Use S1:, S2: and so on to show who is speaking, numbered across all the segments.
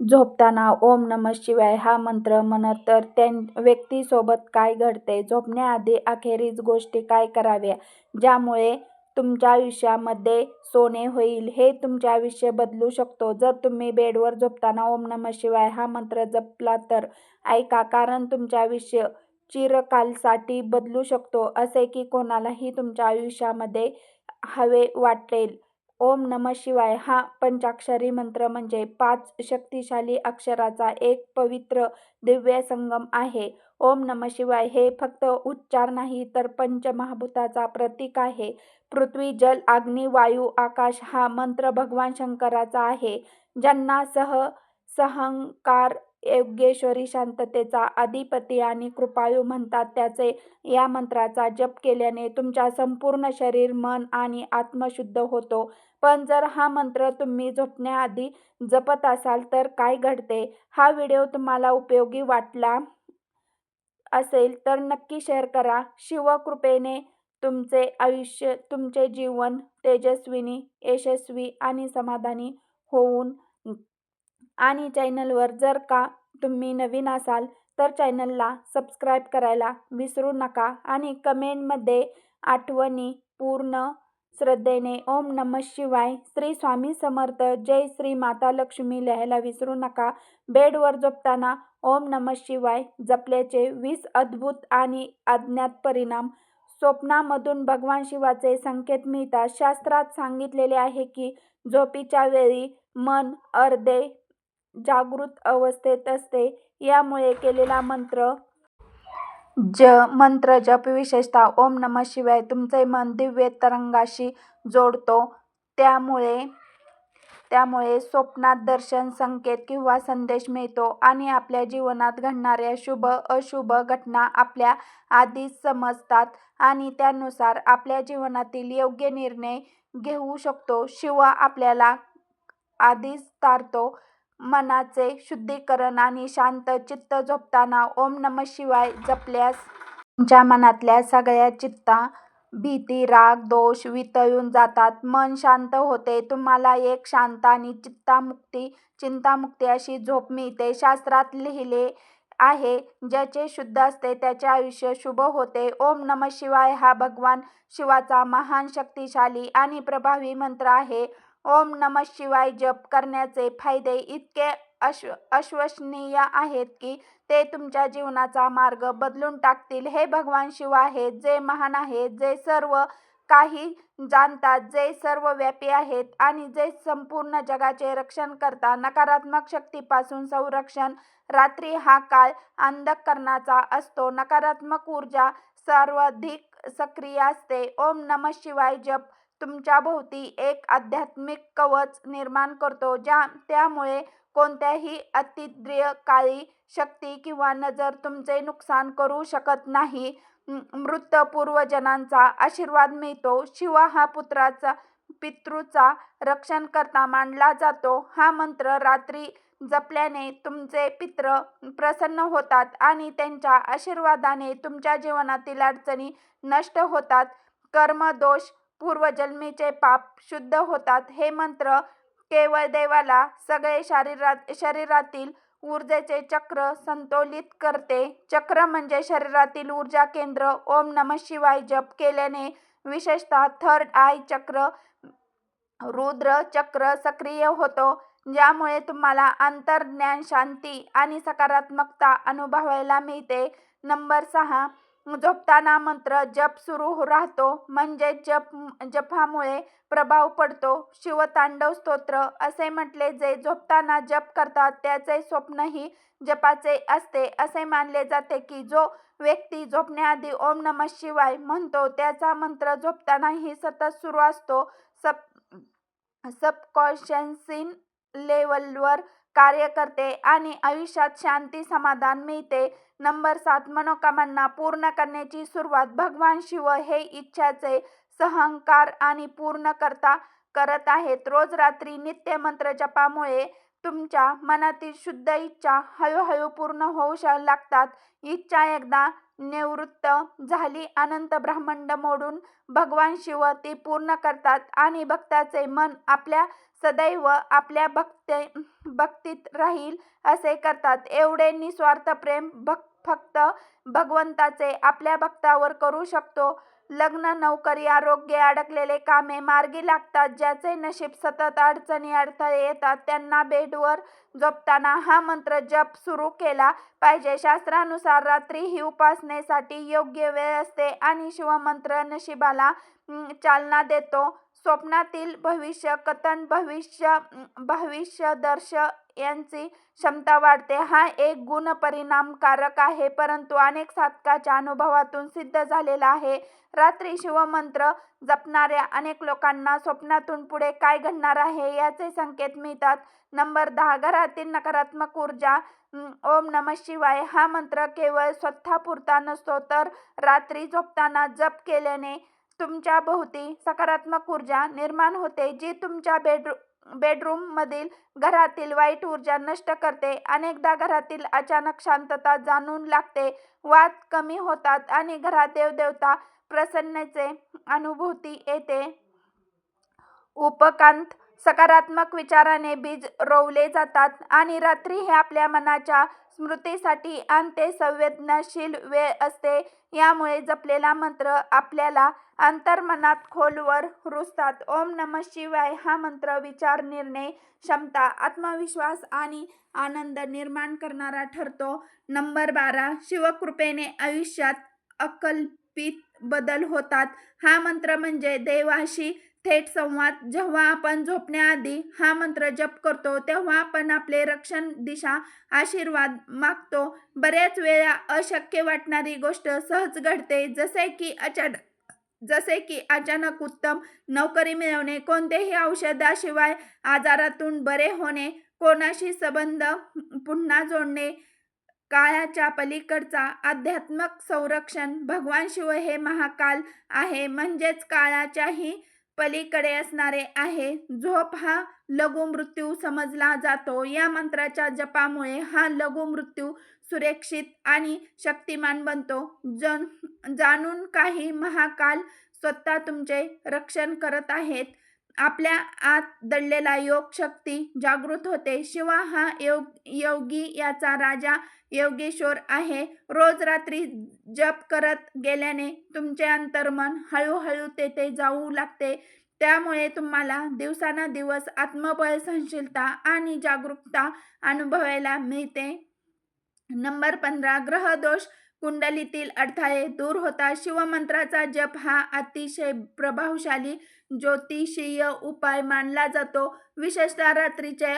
S1: झोपताना ओम नमः शिवाय हा मंत्र म्हणत तर त्या व्यक्तीसोबत काय घडते, झोपण्याआधी अखेरीस गोष्टी काय कराव्या ज्यामुळे तुमच्या आयुष्यामध्ये सोने होईल, हे तुमचे आयुष्य बदलू शकतो. जर तुम्ही बेडवर झोपताना ओम नमः शिवाय हा मंत्र जपला तर ऐका कारण तुमचे आयुष्य चिरकालसाठी बदलू शकतो असे की कोणालाही तुमच्या आयुष्यामध्ये हवे वाटेल. ओम नमः शिवाय हा पंचाक्षरी मंत्र म्हणजे पाच शक्तिशाली अक्षराचा एक पवित्र दिव्य संगम आहे. ओम नमः शिवाय हे फक्त उच्चार नाही तर पंचमहाभूताचा प्रतीक आहे. पृथ्वी, जल, अग्नी, वायू, आकाश हा मंत्र भगवान शंकराचा आहे, ज्यांना सह सहंकार योगेश्वरी शांततेचा अधिपती आणि कृपाळू म्हणतात. त्याचे या मंत्राचा जप केल्याने तुमच्या संपूर्ण शरीर, मन आणि आत्मा शुद्ध होतो. पण जर हा मंत्र तुम्ही झोपण्याआधी जपत असाल तर काय घडते? हा व्हिडिओ तुम्हाला उपयोगी वाटला असेल तर नक्की शेअर करा. शिवकृपेने तुमचे आयुष्य, तुमचे जीवन तेजस्वी, यशस्वी आणि समाधानी होऊन आणि चॅनलवर जर का तुम्ही नवीन असाल तर चॅनलला सबस्क्राईब करायला विसरू नका आणि कमेंटमध्ये आठवणी पूर्ण श्रद्धेने ओम नमः शिवाय, श्री स्वामी समर्थ, जय श्री माता लक्ष्मी लिहायला विसरू नका. बेडवर झोपताना ओम नमः शिवाय जपल्याचे वीस अद्भुत आणि अज्ञात परिणाम स्वप्नामधून भगवान शिवाचे संकेत मिळतात. शास्त्रात सांगितलेले आहे की झोपीच्या वेळी मन अर्धे जागृत अवस्थेत असते. यामुळे केलेला मंत्र जप विशेषतः ओम नमः शिवाय तुमचे मन दिव्य तरंगाशी जोडतो. त्यामुळे त्यामुळे स्वप्नात दर्शन, संकेत किंवा संदेश मिळतो आणि आपल्या जीवनात घडणाऱ्या शुभ अशुभ घटना आपल्या आधीच समजतात आणि त्यानुसार आपल्या जीवनातील योग्य निर्णय घेऊ शकतो. शिवा आपल्याला आधीच तारतो. मनाचे शुद्धीकरण आणि शांत चित्त झोपताना ओम नमः शिवाय जपल्यास तुमच्या मनातल्या सगळ्या चित्ता भीती, राग, दोष वितळून जातात. मन शांत होते. तुम्हाला एक शांत आणि चित्तामुक्ती चिंतामुक्ती अशी झोप मिळते. शास्त्रात लिहिले आहे ज्याचे शुद्ध असते त्याचे आयुष्य शुभ होते. ओम नमः शिवाय हा भगवान शिवाचा महान, शक्तिशाली आणि प्रभावी मंत्र आहे. ओम नमः शिवाय जप करण्याचे फायदे इतके अश्व अश्वसनीय आहेत की ते तुमच्या जीवनाचा मार्ग बदलून टाकतील. हे भगवान शिव आहेत जे महान आहेत, जे सर्व काही जाणतात, जे सर्वव्यापी आहेत आणि जे संपूर्ण जगाचे रक्षण करता नकारात्मक शक्तीपासून संरक्षण रात्री हा काळ अंधकरणाचा असतो. नकारात्मक ऊर्जा सर्वाधिक सक्रिय असते. ओम नमः शिवाय जप तुमच्याभोवती एक आध्यात्मिक कवच निर्माण करतो. ज्या त्यामुळे कोणत्याही अतिद्रिय काळी शक्ती किंवा नजर तुमचे नुकसान करू शकत नाही. मृत पूर्वजनांचा आशीर्वाद मिळतो. शिव हा पुत्राचा पितृचा रक्षण करता मानला जातो. हा मंत्र रात्री जपल्याने तुमचे पित्र प्रसन्न होतात आणि त्यांच्या आशीर्वादाने तुमच्या जीवनातील अडचणी नष्ट होतात. कर्म दोष, पूर्वजन्मीचे पाप शुद्ध होतात. हे मंत्र केवळ देवाला सगळे शरीरातील ऊर्जेचे चक्र संतुलित करते. चक्र म्हणजे शरीरातील ऊर्जा केंद्र. ओम नमः शिवाय जप केल्याने विशेषतः थर्ड आय चक्र, रुद्र चक्र सक्रिय होतो ज्यामुळे तुम्हाला अंतर्ज्ञान, शांती आणि सकारात्मकता अनुभवायला मिळते. नंबर सहा, झोपताना मंत्र जप सुरू राहतो म्हणजे जप जपामुळे प्रभाव पडतो. शिवतांडव स्तोत्र असे म्हटले जे झोपताना जप करतात त्याचे स्वप्नही जपाचे असते. असे मानले जाते की जो व्यक्ती झोपण्याआधी ओम नमः शिवाय म्हणतो त्याचा मंत्र झोपतानाही सतत सुरू असतो. सब सबकॉन्शियन्सिन लेवलवर कार्य करते आणि आयुष्यात शांती, समाधान मिळते. नंबर सात, मनोकामना पूर्ण करण्याची सुरुवात भगवान शिव हे इच्छाचे सहंकार आणि पूर्णता करत आहेत. रोज रात्री नित्य मंत्र जपामुळे तुमच्या मनातील शुद्ध इच्छा हळूहळू पूर्ण होऊ श लागतात इच्छा एकदा निवृत्त झाली. अनंत ब्रह्मांड मोडून भगवान शिव ती पूर्ण करतात आणि भक्ताचे मन आपल्या सदैव आपल्या भक्ते भक्तीत राहील असे करतात. एवढे निस्वार्थ प्रेम भक् फक्त भगवंताचे आपल्या भक्तावर करू शकतो. लग्न नोकरी आरोग्य अडकलेले कामे मार्गी लागतात ज्याचे नशीब सतत अडचणी अडथळे येतात. त्यांना बेडवर झोपताना हा मंत्र जप सुरू केला पाहिजे. शास्त्रानुसार रात्री ही उपासनेसाठी योग्य वेळ असते आणि शिवमंत्र नशिबाला चालना देतो. स्वप्नातील भविष्य कथन भविष्य भविष्यदर्श यांची क्षमता वाढते. हा एक गुण परिणामकारक आहे परंतु अनेक साधकाच्या अनुभवातून सिद्ध झालेला आहे. रात्री शिवमंत्र जपणाऱ्या अनेक लोकांना स्वप्नातून पुढे काय घडणार आहे याचे संकेत मिळतात. नंबर दहा घरातील नकारात्मक ऊर्जा. ओम नम शिवाय हा मंत्र केवळ स्वतःपुरता नसतो तर रात्री झोपताना जप केल्याने तुमच्या भोवती सकारात्मक ऊर्जा निर्माण होते जी तुमच्या बेडरू बेडरूममधील घरातील वाईट ऊर्जा नष्ट करते. अनेकदा घरातील अचानक शांतता जाणून लागते. वाद कमी होतात आणि घरात देवदेवता प्रसन्नचे अनुभूती येते. उपकांत सकारात्मक विचाराने बीज रोवले जातात आणि रात्री हे आपल्या मनाच्या स्मृतीसाठी आणते. संवेदनशील वेळ असते यामुळे जपलेला मंत्र आपल्याला अंतर्मनात खोलवर रुजतात ओम नम शिवाय हा मंत्र विचार निर्णय क्षमता आत्मविश्वास आणि आनंद निर्माण करणारा ठरतो. नंबर बारा शिवकृपेने आयुष्यात अकल्पित बदल होतात. हा मंत्र म्हणजे देवाशी थेट संवाद. जेव्हा आपण झोपण्याआधी हा मंत्र जप करतो तेव्हा आपण आपले रक्षण दिशा आशीर्वाद मागतो. बऱ्याच वेळा अशक्य वाटणारी गोष्ट सहज घडते. जसे की अचानक जसे की अचानक उत्तम नोकरी मिळवणे कोणतेही औषधाशिवाय आजारातून बरे होणे कोणाशी संबंध पुन्हा जोडणे काळाच्या पलीकडचा आध्यात्मक संरक्षण भगवान शिव हे महाकाल आहे. म्हणजेच काळाच्याही पलीकडे असणारे आहे. झोप हा लघु मृत्यू समजला जातो. या मंत्राच्या जपामुळे हा लघु मृत्यू सुरक्षित आणि शक्तिमान बनतो. जन जाणून काही महाकाल स्वतः तुमचे रक्षण करत आहेत. आपल्या आत दडलेला योग शक्ती जागृत होते. शिवा हा योग योगी याचा राजा योगेश्वर आहे. रोज रात्री जप करत गेल्याने तुमचे अंतर्मन हळूहळू तेथे जाऊ लागते. त्यामुळे तुम्हाला दिवसाना दिवस आत्मबळ सहनशीलता आणि जागरूकता अनुभवायला मिळते. नंबर पंधरा ग्रहदोष कुंडलीतील अडथळे दूर होतात. शिवमंत्राचा जप हा अतिशय प्रभावशाली ज्योतिषीय उपाय मानला जातो. विशेषतः रात्रीच्या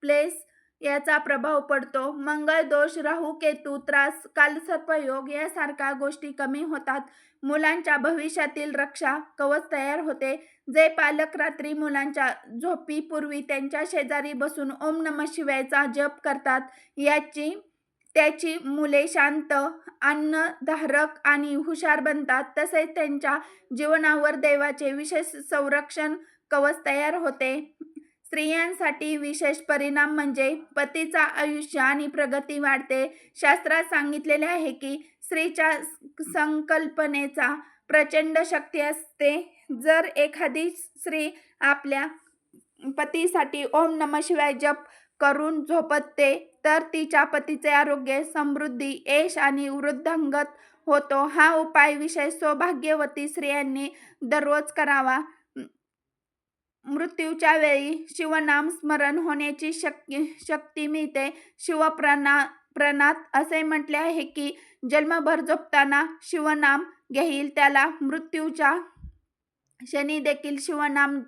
S1: प्लेस याचा प्रभाव पडतो. मंगळ दोष राहू केतू त्रास कालसर्पयोग यासारख्या गोष्टी कमी होतात. मुलांच्या भविष्यातील रक्षा कवच तयार होते. जे पालक रात्री मुलांच्या झोपीपूर्वी त्यांच्या शेजारी बसून ओम नम शिवायचा जप करतात याची त्याची मुले शांत अन्नधारक आणि हुशार बनतात. तसेच त्यांच्या जीवनावर देवाचे विशेष संरक्षण कवच तयार होते. स्त्रियांसाठी विशेष परिणाम म्हणजे पतीचा आयुष्य आणि प्रगती वाढते. शास्त्रात सांगितलेले आहे की स्त्रीच्या संकल्पनेचा प्रचंड शक्ती असते. जर एखादी स्त्री आपल्या पतीसाठी ओम नम शिवाय जप करून झोपते तर तिच्या पतीचे आरोग्य समृद्धी यश आणि वृद्धांगत होतो. हा उपाय विषय सौभाग्यवती स्त्रियांनी दररोज करावा. मृत्यूच्या वेळी शिवनाम स्मरण होण्याची शक्य शक्ती मिळते. शिवप्रणा प्रणात असे म्हटले आहे की जन्मभर झोपताना शिवनाम घेईल त्याला मृत्यूच्या शनी देखील शिवनाम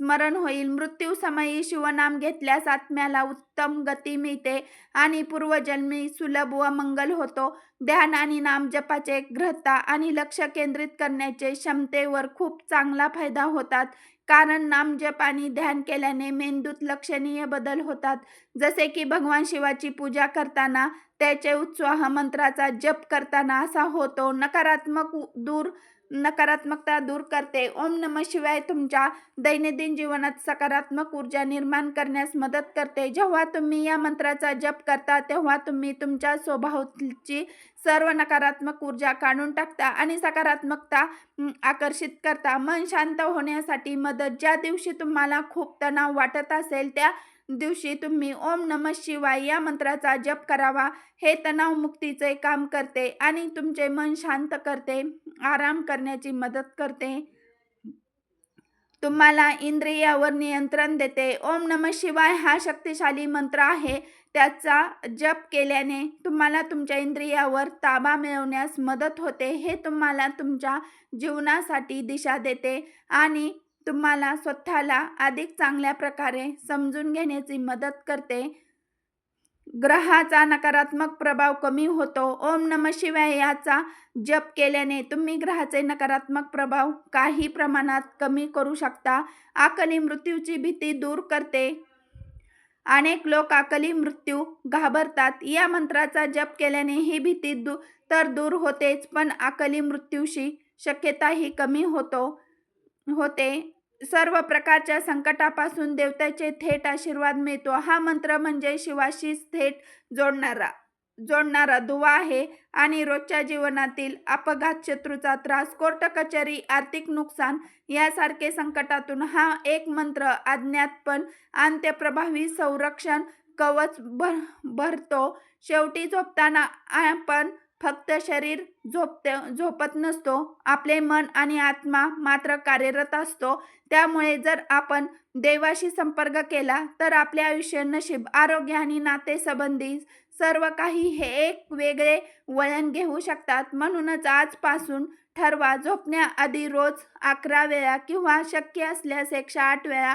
S1: स्मरण होईल. मृत्यू समयी शिवनाम घेतल्यास आत्म्याला उत्तम गती मिळते आणि पूर्वजन्मी सुलभ व मंगल होतो. ध्यान आणि नाम जपाचे ग्रहता आणि लक्ष केंद्रित करण्याचे क्षमतेवर खूप चांगला फायदा होतात. कारण नामजप आणि ध्यान केल्याने मेंदूत लक्षणीय बदल होतात. जसे की भगवान शिवाची पूजा करताना त्याचे उत्साह मंत्राचा जप करताना असा होतो. नकारात्मक दूर नकारात्मकता दूर करते. ओम नम शिवाय तुमच्या दैनंदिन जीवनात सकारात्मक ऊर्जा निर्माण करण्यास मदत करते. जेव्हा तुम्ही या मंत्राचा जप करता तेव्हा तुम्ही तुमच्या स्वभावाची सर्व नकारात्मक ऊर्जा काढून टाकता आणि सकारात्मकता आकर्षित करता. मन शांत होण्यासाठी मदत ज्या दिवशी तुम्हाला खूप तणाव वाटत असेल त्या दिवशी तुम्ही ओम नम शिवाय या मंत्राचा जप करावा. हे तणावमुक्तीचे काम करते आणि तुमचे मन शांत करते आराम करण्याची मदत करते. तुम्हाला इंद्रियावर नियंत्रण देते. ओम नम शिवाय हा शक्तिशाली मंत्र आहे. त्याचा जप केल्याने तुम्हाला तुमच्या इंद्रियावर ताबा मिळवण्यास मदत होते. हे तुम्हाला तुमच्या जीवनासाठी दिशा देते आणि तुम्हाला स्वतःला अधिक चांगल्या प्रकारे समजून घेण्याची मदत करते. ग्रहाचा नकारात्मक प्रभाव कमी होतो. ओम नम शिवाय याचा जप केल्याने तुम्ही ग्रहाचे नकारात्मक प्रभाव काही प्रमाणात कमी करू शकता. आकली मृत्यूची भीती दूर करते. अनेक लोक आकली मृत्यू घाबरतात. या मंत्राचा जप केल्याने ही भीती दू तर दूर होतेच पण आकली मृत्यूशी शक्यताही कमी होतो. होते. सर्व प्रकारच्या संकटापासून देवतेचे थेट आशीर्वाद मिळतो. हा मंत्र म्हणजे शिवाशी थेट जोडणारा जोडणारा दुवा आहे आणि रोजच्या जीवनातील अपघात शत्रूचा त्रास कोर्ट कचेरी आर्थिक नुकसान यासारखे संकटातून हा एक मंत्र अज्ञातपण अंत्यप्रभावी संरक्षण कवच भर भरतो. शेवटी झोपताना आपण फक्त शरीर झोपते झोपत नसतो. आपले मन आणि आत्मा मात्र कार्यरत असतो. त्यामुळे जर आपण देवाशी संपर्क केला तर आपले आयुष्य नशीब आरोग्य आणि नातेसंबंधी सर्व काही हे एक वेगळे वळण घेऊ शकतात. म्हणूनच आजपासून ठरवा. झोपण्याआधी रोज अकरा वेळा किंवा शक्य असल्यास एकशे आठ वेळा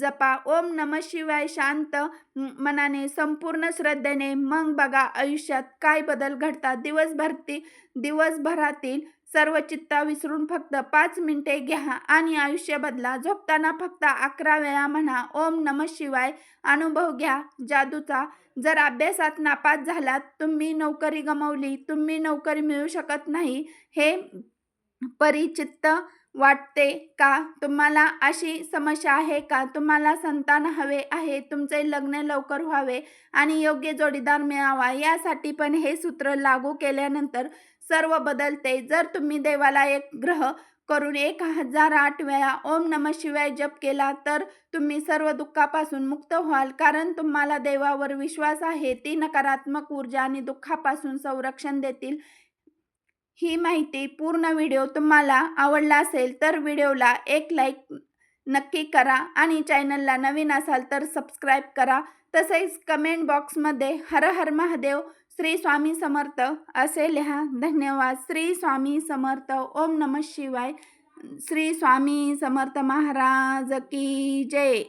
S1: जपा. ओम नम शिवाय शांत मनाने संपूर्ण श्रद्धेने. मग बघा आयुष्यात काय बदल घडतात. दिवसभरती दिवसभरातील सर्व चित्ता विसरून फक्त पाच मिनिटे घ्या आणि आयुष्य बदला. झोपताना फक्त अकरा वेळा म्हणा. ओम नम शिवाय अनुभव घ्या. जादूचा जर अभ्यासात नापास झालात तुम्ही नोकरी गमावली तुम्ही नोकरी मिळू शकत नाही हे परिचित वाटते का? तुम्हाला अशी समस्या आहे का? तुम्हाला संतान हवे आहे तुमचे लग्न लवकर व्हावे आणि योग्य जोडीदार मिळावा यासाठी पण हे सूत्र लागू केल्यानंतर सर्व बदलते. जर तुम्ही देवाला एक ग्रह करून एक हजार आठ वेळा ओम नम शिवाय जप केला तर तुम्ही सर्व दुःखापासून मुक्त व्हाल. कारण तुम्हाला देवावर विश्वास आहे ती नकारात्मक ऊर्जा आणि दुःखापासून संरक्षण देतील. ही माहिती पूर्ण व्हिडिओ तुम्हाला आवडला असेल तर व्हिडिओला एक लाईक नक्की करा आणि चॅनलला नवीन असाल तर सबस्क्राईब करा. तसेच कमेंट बॉक्समध्ये हर हर महादेव श्री स्वामी समर्थ असे लिहा. धन्यवाद. श्री स्वामी समर्थ. ओम नम शिवाय. श्री स्वामी समर्थ महाराज की जय.